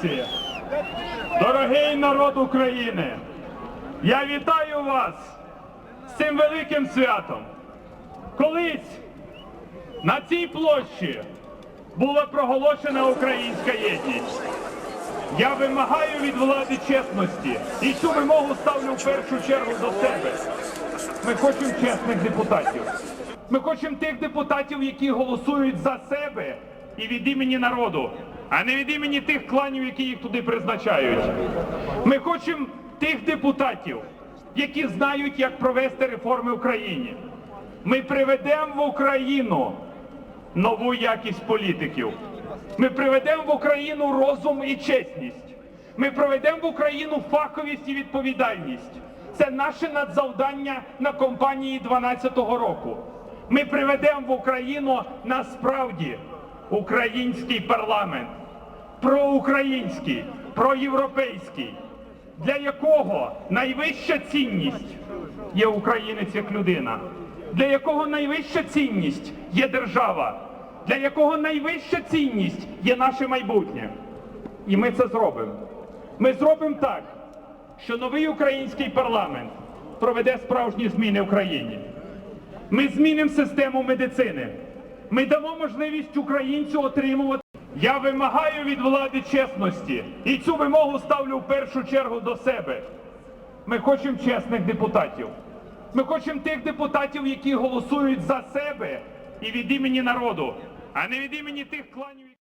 українці, дорогий народ України, я вітаю вас з цим великим святом. Колись на цій площі була проголошена українська єдність. Я вимагаю від влади чесності і цю вимогу ставлю в першу чергу до себе. Ми хочемо чесних депутатів. Ми хочемо тих депутатів, які голосують за себе і від імені народу, а не від імені тих кланів, які їх туди призначають. Ми хочемо тих депутатів, які знають, як провести реформи в країні. Ми приведемо в Україну нову якість політиків. Ми приведемо в Україну розум і чесність. Ми проведемо в Україну фаховість і відповідальність. Це наше надзавдання на компанії 12 року. Ми приведемо в Україну насправді український парламент, проукраїнський, проєвропейський, для якого найвища цінність є українець як людина, для якого найвища цінність є держава, для якого найвища цінність є наше майбутнє. І ми це зробимо. Ми зробимо так, що новий український парламент проведе справжні зміни в країні. Ми змінимо систему медицини. Ми дамо можливість українцю отримувати. Я вимагаю від влади чесності і цю вимогу ставлю в першу чергу до себе. Ми хочемо чесних депутатів. Ми хочемо тих депутатів, які голосують за себе і від імені народу, а не від імені тих кланів.